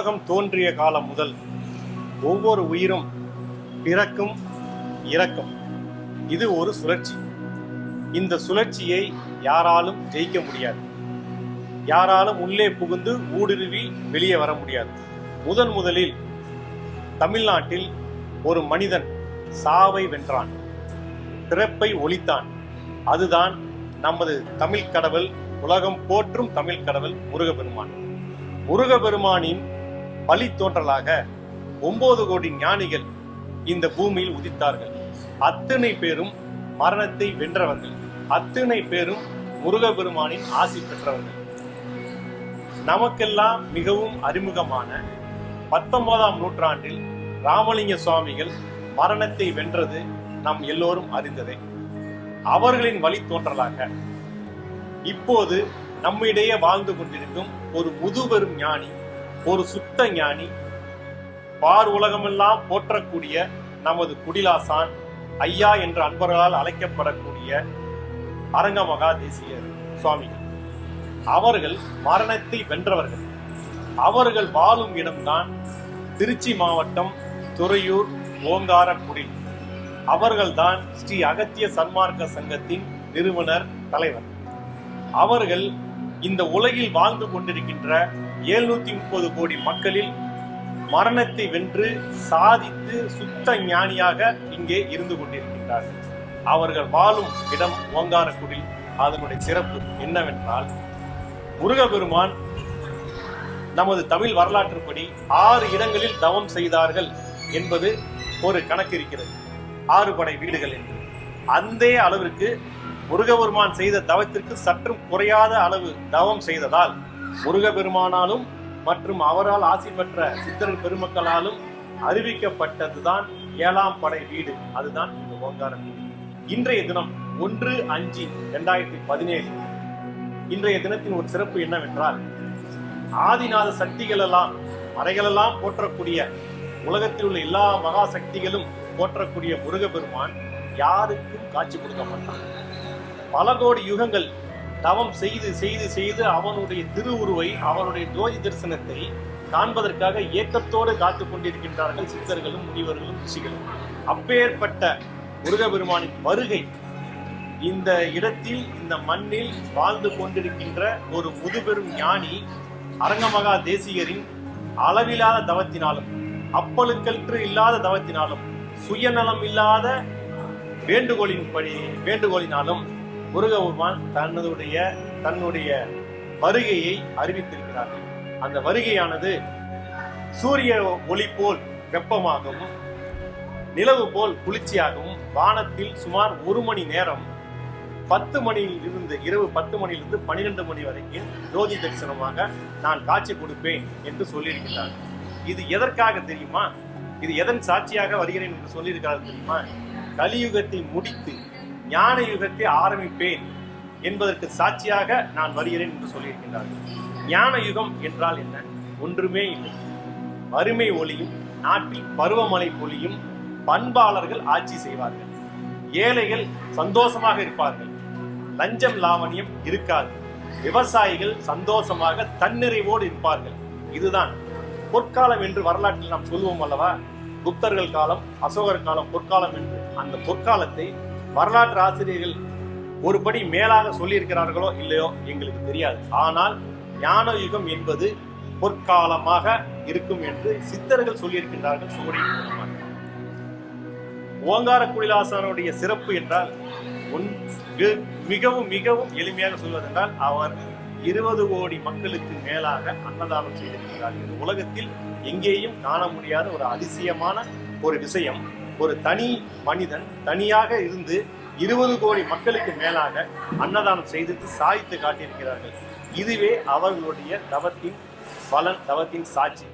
தோன்றிய காலம் முதல் ஒவ்வொரு உயிரும் பிறக்கும் இறக்கும். இது ஒரு சுழற்சி. இந்த சுழற்சியை யாராலும் ஜெயிக்க முடியாது. யாராலும் உள்ளே புகுந்து ஊடுருவி வெளியே வர முடியாது. முதன் முதலில் தமிழ்நாட்டில் ஒரு மனிதன் சாவை வென்றான். பிறப்பை ஒழித்தான். அதுதான் நமது தமிழ் கடவுள் உலகம் போற்றும் தமிழ் கடவுள் முருகப்பெருமான். முருகப்பெருமானின் வழித்தோன்றலாக ஒன்பது கோடி ஞானிகள் இந்த பூமியில் உதித்தார்கள். அத்தனை பேரும் மரணத்தை வென்றவர்கள். அத்தனை பேரும் முருகப்பெருமானின் ஆசி பெற்றவர்கள். நமக்கெல்லாம் மிகவும் அறிமுகமான பத்தொன்பதாம் நூற்றாண்டில் ராமலிங்க சுவாமிகள் மரணத்தை வென்றது நம் எல்லோரும் அறிந்ததே. அவர்களின் வழி தோன்றலாக இப்போது நம்மிடையே வாழ்ந்து கொண்டிருக்கும் ஒரு முதுபெரும் ஞானி ஒரு சுத்த ஞானி பார் உலகமெல்லாம் போற்றக்கூடிய நமது குடிலாசான் ஐயா என்ற அன்பர்களால் அழைக்கப்படக்கூடிய அரங்க மகா தேசிய சுவாமிகள். அவர்கள் மரணத்தை வென்றவர்கள். அவர்கள் வாழும் இடம்தான் திருச்சி மாவட்டம் துறையூர் ஓங்காரக்குடி. அவர்கள்தான் ஸ்ரீ அகத்திய சன்மார்க்க சங்கத்தின் நிறுவனர் தலைவர். அவர்கள் இந்த உலகில் வாழ்ந்து கொண்டிருக்கின்ற எழுநூத்தி முப்பது கோடி மக்களில் மரணத்தை வென்று சாதித்து சுத்த ஞானியாக இங்கே இருந்து கொண்டிருக்கின்றார்கள். அவர்கள் வாழும் இடம் ஓங்காரக்குடி அதனுடைய சிறப்பு என்னவென்றால் முருகபெருமான் நமது தமிழ் வரலாற்றுப்படி ஆறு இடங்களில் தவம் செய்தார்கள் என்பது ஒரு கணக்கு இருக்கிறது ஆறு படை வீடுகள் என்று. அந்த அளவிற்கு முருகபெருமான் செய்த தவத்திற்கு சற்றும் குறையாத அளவு தவம் செய்ததால் முருகபெருமானாலும் மற்றும் அவரால் ஆசி பெற்ற சித்தர் பெருமக்களாலும் அறிவிக்கப்பட்டதுதான் ஏழாம் படை வீடு. அதுதான் இந்த ஓங்காரம் இன்றைய தினம் ஒன்று அஞ்சு இரண்டாயிரத்தி பதினேழு. இன்றைய தினத்தின் ஒரு சிறப்பு என்னவென்றால் ஆதிநாத சக்திகள் எல்லாம் மறைகளெல்லாம் போற்றக்கூடிய உலகத்தில் உள்ள எல்லா மகா சக்திகளும் போற்றக்கூடிய முருகப்பெருமான் யாருக்கும் காட்சி கொடுக்க மாட்டான். பல கோடி யுகங்கள் தவம் செய்து செய்து செய்து அவனுடைய திருவுருவை அவனுடைய ஜோதி தரிசனத்தை காண்பதற்காக ஏக்கத்தோடு காத்து கொண்டிருக்கின்றார்கள் சித்தர்களும் முனிவர்களும் ரிஷிகளும். அப்பேற்பட்ட முருகபெருமானின் வருகை இந்த இடத்தில் இந்த மண்ணில் வாழ்ந்து கொண்டிருக்கின்ற ஒரு முதுபெரும் ஞானி அரங்கமகா தேசிகரின் அளவில்லாத தவத்தினாலும் அப்பழுக்கற்று இல்லாத தவத்தினாலும் சுயநலம் இல்லாத வேண்டுகோளின் படி வேண்டுகோளினாலும் முருகபெருமான் தன்னுடைய தன்னுடைய வருகையை அறிவித்திருக்கிறார்கள். அந்த வருகையானது சூரிய ஒளி போல் வெப்பமாகவும் நிலவு போல் குளிர்ச்சியாகவும் வானத்தில் சுமார் ஒரு மணி நேரம் பத்து மணியில் இருந்து இரவு பத்து மணியிலிருந்து பனிரெண்டு மணி வரைக்கும் ஜோதி தரிசனமாக நான் காட்சி கொடுப்பேன் என்று சொல்லியிருக்கிறார். இது எதற்காக தெரியுமா? இது எதன் சாட்சியாக வருகிறேன் என்று சொல்லியிருக்கிறார் தெரியுமா? கலியுகத்தை முடித்து ஞான யுகத்தை ஆரம்பிப்பேன் என்பதற்கு சாட்சியாக நான் வருகிறேன் என்று சொல்லியிருக்கின்றார்கள். ஞான யுகம் என்றால் என்ன? ஒன்றுமே இல்லை. வறுமை ஒளியும் நாட்டில் பருவமழை பொழியும் பண்பாளர்கள் ஆட்சி செய்வார்கள். ஏழைகள் சந்தோஷமாக இருப்பார்கள். லஞ்சம் லாவணியம் இருக்காது. விவசாயிகள் சந்தோஷமாக தன்னிறைவோடு இருப்பார்கள். இதுதான் பொற்காலம் என்று வரலாற்றில் நாம் சொல்லுவோம் அல்லவா? குப்தர்கள் காலம் அசோகர் காலம் பொற்காலம் என்று. அந்த பொற்காலத்தை வரலாற்று ஆசிரியர்கள் ஒருபடி மேலாக சொல்லியிருக்கிறார்களோ இல்லையோ எங்களுக்கு தெரியாது. ஆனால் ஞான யுகம் என்பது பொற்காலமாக இருக்கும் என்று சித்தர்கள் சொல்லியிருக்கின்றார்கள் சுவடி மூலமாக. ஓங்கார குடிலாசனுடைய சிறப்பு என்றால் மிகவும் மிகவும் எளிமையாக சொல்வதென்றால் அவர் இருபது கோடி மக்களுக்கு மேலாக அன்னதானம் செய்திருக்கிறார். இந்த உலகத்தில் எங்கேயும் காண முடியாத ஒரு அதிசயமான ஒரு விஷயம். ஒரு தனி மனிதன் தனியாக இருந்து இருபது கோடி மக்களுக்கு மேலாக அன்னதானம் செய்து சாய்த்து காட்டியிருக்கிறார்கள். இதுவே அவர்களுடைய தவத்தின் பலன் தவத்தின் சாட்சி.